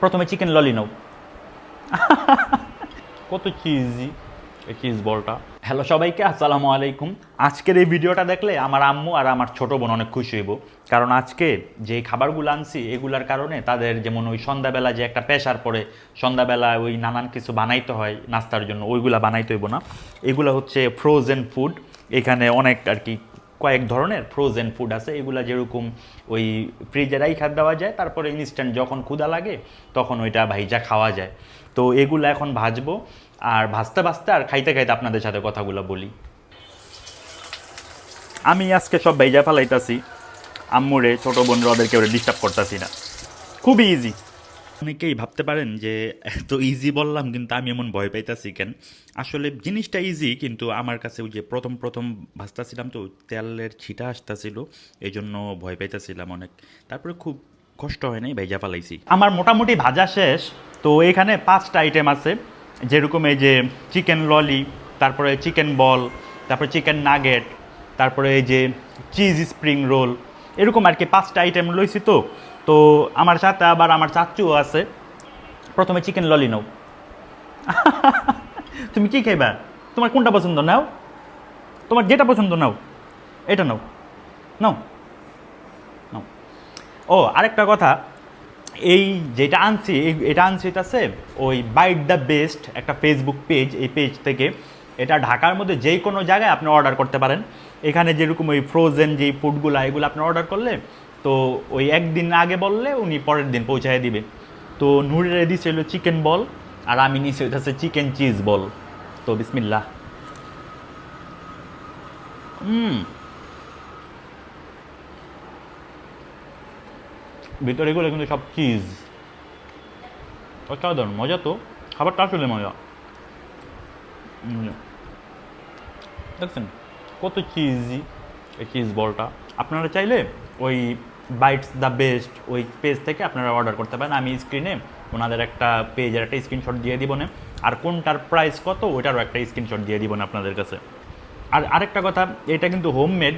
প্রথমে চিকেন ললি নাও। কত চিজি এই চিজ বলটা হ্যালো সবাইকে, আসসালামু আলাইকুম। আজকের এই ভিডিওটা দেখলে আমার আম্মু আর আমার ছোট বোন অনেক খুশি হইব। কারণ আজকে যে খাবারগুলো আনছি, এগুলার কারণে তাদের যেমন ওই সন্ধ্যাবেলা যে একটা প্রেশার পরে সন্ধ্যাবেলা ওই নানান কিছু বানাইতে হয় নাস্তার জন্য, ওইগুলা বানাইতে হইব না। এগুলো হচ্ছে ফ্রোজেন ফুড এখানে অনেক আর কি কয়েক ধরনের ফ্রোজেন ফুড আছে, এগুলা যেরকম ওই ফ্রিজে রাইখা দেওয়া যায়, তারপরে ইনস্ট্যান্ট যখন ক্ষুদা লাগে, তখন ওইটা ভাইজা খাওয়া যায়। তো এগুলো এখন ভাজবো, আর ভাজতে ভাজতে আর খাইতে খাইতে আপনাদের সাথে কথাগুলো বলি। আমি আজকে সব ভাইজা ফেলাইতাছি, আম্মুরে, ছোটো বোনরা ওদেরকে ওরা ডিস্টার্ব করতেছি না। খুবই ইজি অনেকেই ভাবতে পারেন যে, এত ইজি বললাম, কিন্তু আমি এমন ভয় পাইতাছি কেন? আসলে জিনিসটা ইজি কিন্তু আমার কাছে ওই যে প্রথম প্রথম ভাজতাছিলাম তো, তেলের ছিটা আসতেছিল এই জন্য ভয় পাইতাছিলাম অনেক। তারপরে খুব কষ্ট হয় নাই ভাইজা ফালাইছি। আমার মোটামুটি ভাজা শেষ, তো এখানে পাঁচটা আইটেম আছে। যেরকম এই যে চিকেন ললি তারপরে চিকেন বল তারপরে চিকেন নাগেট তারপরে এই যে চিজ স্প্রিং রোল এরকম আর কি পাঁচটা আইটেম লইছি তো। তো আমার সাথে আবার আমার চাচুও আছে। প্রথমে চিকেন ললি নাও। তুমি কি খাইবা? তোমার কোনটা পছন্দ? নাও। তোমার যেটা পছন্দ নাও। এটা নাও। নাও। নাও। ও, আরেকটা কথা। এই যেটা আনছি এটা আনছি, এটা আছে ওই বাইট দ্য বেস্ট একটা ফেসবুক পেজ এই পেজ থেকে। এটা ঢাকার মধ্যে যে কোনো জায়গায় আপনি অর্ডার করতে পারেন। এখানে যেরকম ওই ফ্রোজেন যেই ফুডগুলো এগুলো আপনি অর্ডার করলে, তো ওই একদিন আগে বললে উনি পরের দিন পৌঁছায় দিবে। তো নুরের দিছে হলো চিকেন বল আর আমি ওইটা হচ্ছে চিকেন চিজ বল তো বিসমিল্লাহ। হুম। ভিতরে এগুলো কিন্তু সব চিজ অসাধারণ, মজা তো। খাবারটা আসলে মজা। দেখছেন? কত চিজি এই চিজ বলটা আপনারা চাইলে ওই বাইটস দ্য বেস্ট ওই পেজ থেকে আপনারা অর্ডার করতে পারেন। আমি স্ক্রিনে ওনাদের একটা পেজের একটা স্ক্রিনশট দিয়ে দিব না। আর কোনটার প্রাইস কত, ওইটারও একটা স্ক্রিনশট দিয়ে দিব না আপনাদের কাছে। আর আরেকটা কথা, এটা কিন্তু হোমমেড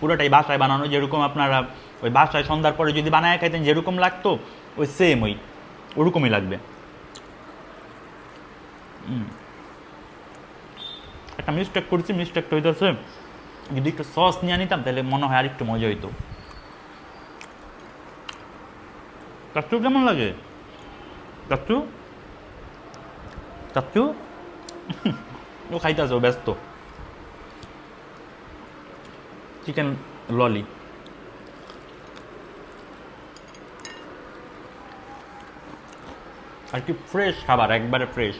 পুরোটাই বাসায় বানানো। যেরকম আপনারা ওই বাসায় সন্ধ্যার পরে যদি বানায় খাইতেন, যেরকম লাগতো, ওই সেম ওই, ওরকমই লাগবে। হুম। একটা মিস্টেক করছি মিস্টেকটা হইতেছে যদি একটু সস নিয়ে নিতাম তাহলে মনে হয় আর একটু মজা হইতো। চাচ্চু, কেমন লাগে? চাচ্চু? চাচ্চু? ও খাইতেছে ব্যস্ত। চিকেন ললি আর কি ফ্রেশ খাবার, একবারে ফ্রেশ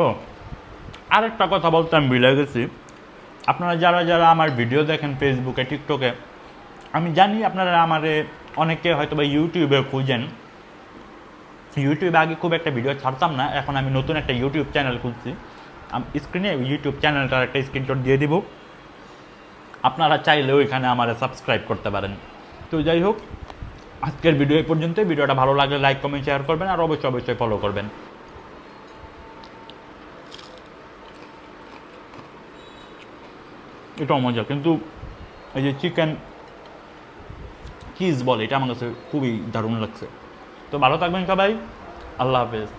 ও, আরেকটা কথা বলতে আমি ভুলে গেছি। আপনারা যারা যারা আমার ভিডিও দেখেন ফেসবুকে, টিকটকে, আমি জানি আপনারা আমারে অনেকে হয়তো বা ইউটিউবে খুঁজেন। ইউটিউবে আগে খুব একটা ভিডিও ছাড়তাম না, এখন আমি নতুন একটা ইউটিউব চ্যানেল খুলছি স্ক্রিনে ইউটিউব চ্যানেলটার একটা স্ক্রিনশট দিয়ে দিব। আপনারা চাইলেও এখানে আমার সাবস্ক্রাইব করতে পারেন। তো যাই হোক, আজকের ভিডিও এই পর্যন্ত ভিডিওটা ভালো লাগলে লাইক, কমেন্ট, শেয়ার করবেন আর অবশ্যই অবশ্যই ফলো করবেন। এটাও মজা, কিন্তু এই যে চিকেন চিজ বলে, এটা আমার কাছে খুবই দারুণ লাগছে। তো ভালো থাকবেন সবাই, আল্লাহ হাফেজ।